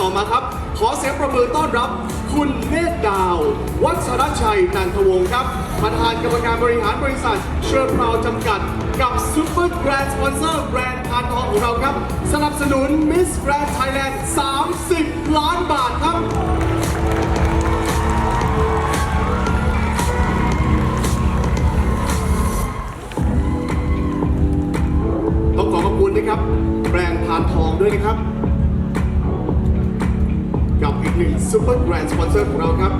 ต่อมาครับ ขอเสียงประมือต้อนรับ คุณเมธดาว วัชรชัยนันทวงศ์ครับ ประธานกรรมการบริหารบริษัทเชอร์พราวจำกัด กับซูเปอร์แกรนด์สปอนเซอร์แบรนด์พานทองของเราครับ สนับสนุนมิสแกรนด์ไทยแลนด์30 หนึ่งซูเปอร์แกรนด์สปอนเซอร์ของเราครับ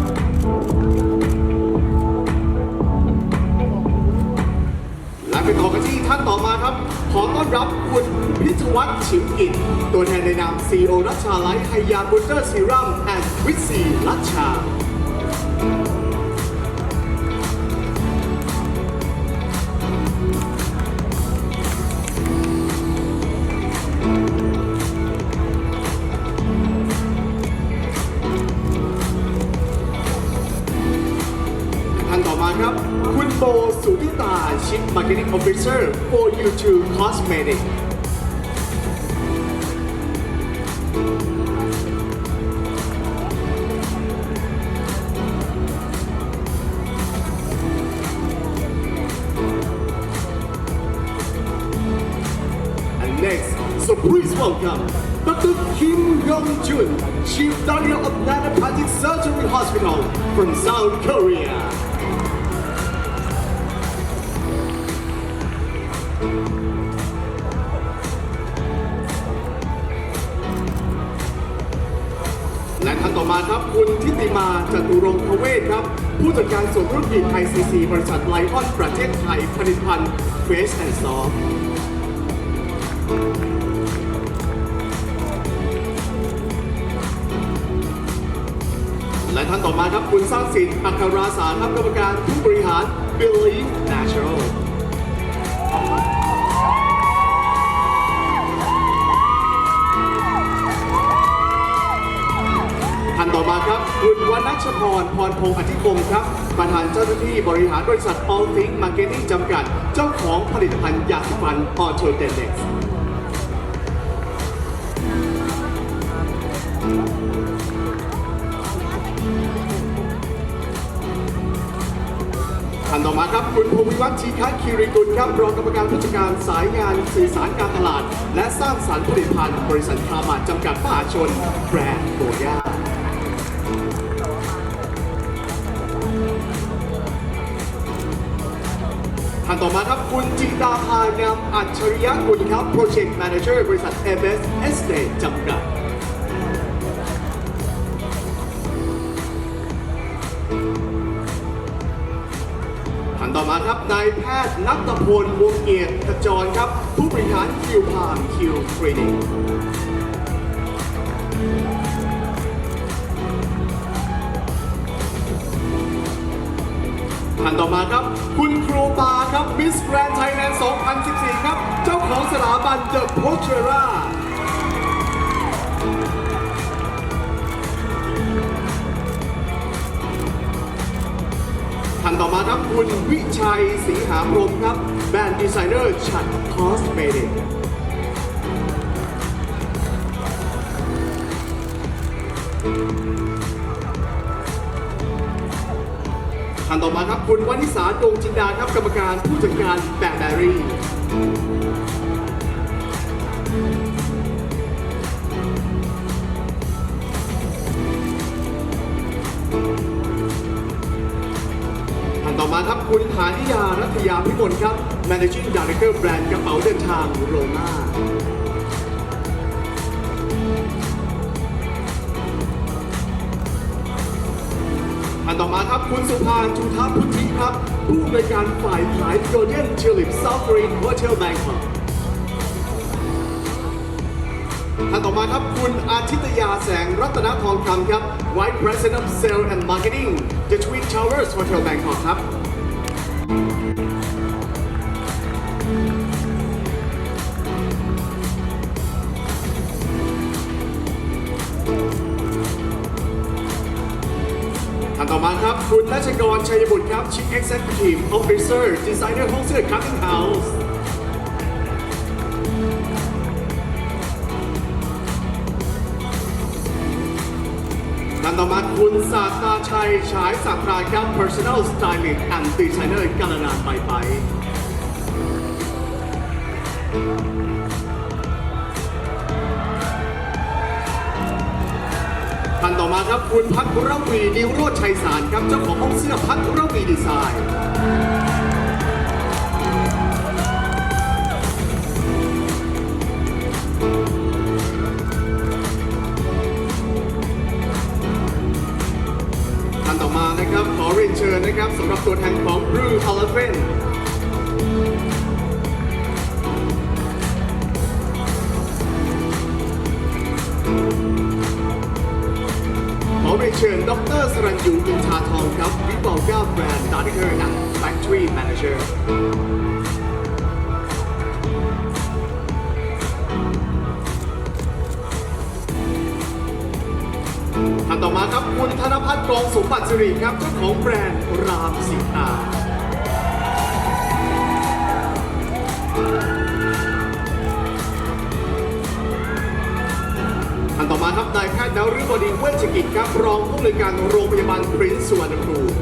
และไปต่อกันที่ท่านต่อมาครับ ขอต้อนรับคุณพิทวัฒน์ฉิมกิจ ตัวแทนในนาม c ีโอรัชชาไลท์ไฮยาบูเตอร์ซีรัมแอนด์วิซีรัชชา โบสุธิตา Chief Marketing Officer for U2 Cosmetic And next, so please welcome Dr. Kim Yong Jun, Chief Doctor of Nanopathic Surgery Hospital from South Korea. และท่านต่อมาครับคุณทิติมาจตุรงคเวศครับ ผู้จัดการส่วนธุรกิจ ICC บริษัทไลออนประเทศไทยผลิตภัณฑ์เฟสแอนด์ซอฟและท่านต่อมาครับคุณสร้างสินอัคราสารครับกรรมการผู้บริหาร Believe Natural ท่านต่อมาครับคุณวนัชพรพรพงษ์อธิคมครับ ประธานเจ้าหน้าที่บริหารบริษัท All Think Marketing จำกัด เจ้าของผลิตภัณฑ์ยาสีฟัน Auto d e n e x ท่านต่อมาครับคุณภูมิวัฒน์ชีคะคีริกุลครับรองกรรมการผู้จัดการสายงานสื่อสารการตลาด และสร้างสรรค์ผลิตภัณฑ์บริษัทคามาจำกัดมหาชนแบรนด์โกย่าท่านต่อมาครับคุณจิตาภานามอัจฉริยะกุลครับ Project Manager บริษัท MS Estate จำกัด นายแพทย์นัทพลวงเกียรติขจรครับ ผู้บริหารคิวพาคิวคลินิกท่านต่อมาครับ คุณครูปาครับ Miss Grand Thailand 2014 ครับ เจ้าของสถาบัน The Pochera ท่านต่อมาครับคุณวิ ชัยสีหามรมครับ แบรนด์ดีไซเนอร์ชัดคอสเมติกท่านต่อมาครับคุณวันิสาดวงจินดาครับกรรมการผู้จัดการแบรนด์ไดอารี่ท่านต่อมา ครับคุณฐานิยารัตยาพิมลครับ Managing Director แบรนด์กระเป๋าเดินทางโรม่าท่านต่อมาครับคุณสุภาจุธาพุทธิครับ ผู้อำนวยการฝ่ายขายโยเดียนเชลิปซาฟรีนโฮเทลแบงคอกท่านต่อมาครับ คุณอาทิตยาแสงรัตนทองคำครับ Vice President of Sales and Marketing The Twin Towers Hotel Bangkok ครับ ท่านต่อมาครับ คุณราชกรชัยบุตรครับ Chief Executive Officer Designer ห้องเสื้อ Cutting House ท่านต่อมาคุณศาสตราชัยฉายสักราครับ Personal Stylist and Designer กาลนาไปไปท่านต่อมาครับคุณพัทรวีนิวโรธชัยสารครับ เจ้าของห้องเสื้อพัทรวีดีไซน์ นะครับสำหรับตัวแทนของบรูฮาลเฟนขอเรียนเชิญดรสรัญยูอินทาทองครับวิบอลก้าแบรนด์ดาร์ดิเกอร์นะ Factory Manager ต่อมาครับคุณธนพัฒน์กองสมบัติสิริครับเจ้าของแบรนด์รามสีตาอันต่อมาครับนายแพทย์นฤบดินเวชกิจครับรองผู้อำนวยการโรงพยาบาลปรินซ์สุวรรณภูมิ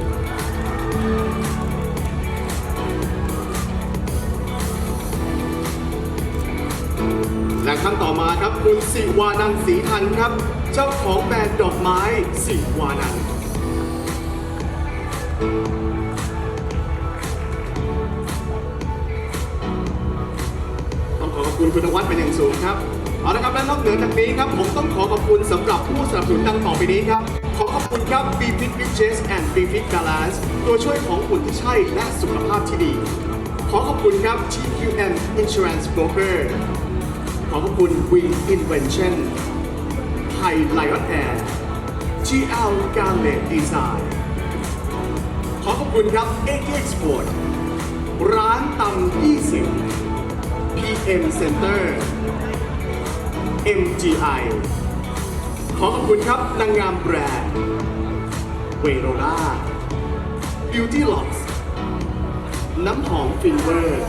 และขั้นต่อมาครับคุณสิวานันท์ศรีทันครับ เจ้าของแบรนด์ดอกไม้สิวานันต้องขอขอบคุณคุณนวัดเป็นอย่างสูงครับเอาละครับและนอกเหนือจากนี้ครับผมต้องขอขอบคุณสำหรับผู้สนับสนุนดังต่อไปนี้ครับ ขอขอบคุณครับ b f i t Riches and b f i t Balance ตัวช่วยของหุ่นที่ใช่และสุขภาพที่ดี ขอขอบคุณครับ TQM Insurance Broker ขอบคุณ Wing Invention ไทยไลออนแอร์ GL g a r l e t Design ขอบคุณครับ a g Export ร้านตำ20 PM Center MGI ขอขอบคุณครับนางงามแบรนด์เวโรล่า Beauty Locks น้ำหอมฟินเวอร์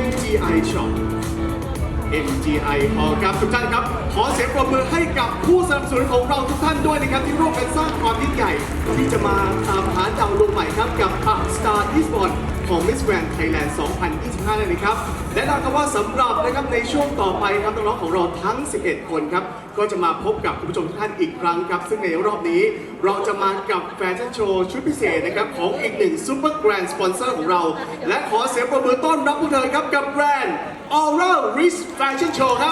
MGI Shop MGI Hall ครับทุกท่านครับ ขอเสียงปรบมือให้กับผู้สนับสนุนของเราทุกท่านด้วยนะครับ ที่ร่วมกันสร้างความยิ่งใหญ่ ที่จะมาตามหาดาวดวงใหม่ครับกับ Star Esports ของ Miss Grand Thailand 2025นั่นเองครับ และเราก็ว่าสำหรับนะครับในช่วงต่อไปครับน้องๆของเราทั้ง 11 คนครับ ก็จะมาพบกับคุณผู้ชมทุกท่านอีกครั้งครับ ซึ่งในรอบนี้เราจะมากับแฟชั่นโชว์ชุดพิเศษนะครับ ของอีกหนึ่งซูเปอร์แกรนด์สปอนเซอร์ของเรา และขอเสียงปรบมือต้อนรับพวกเธอครับกับแบรนด์ Aura Rich Fashion Show ครับ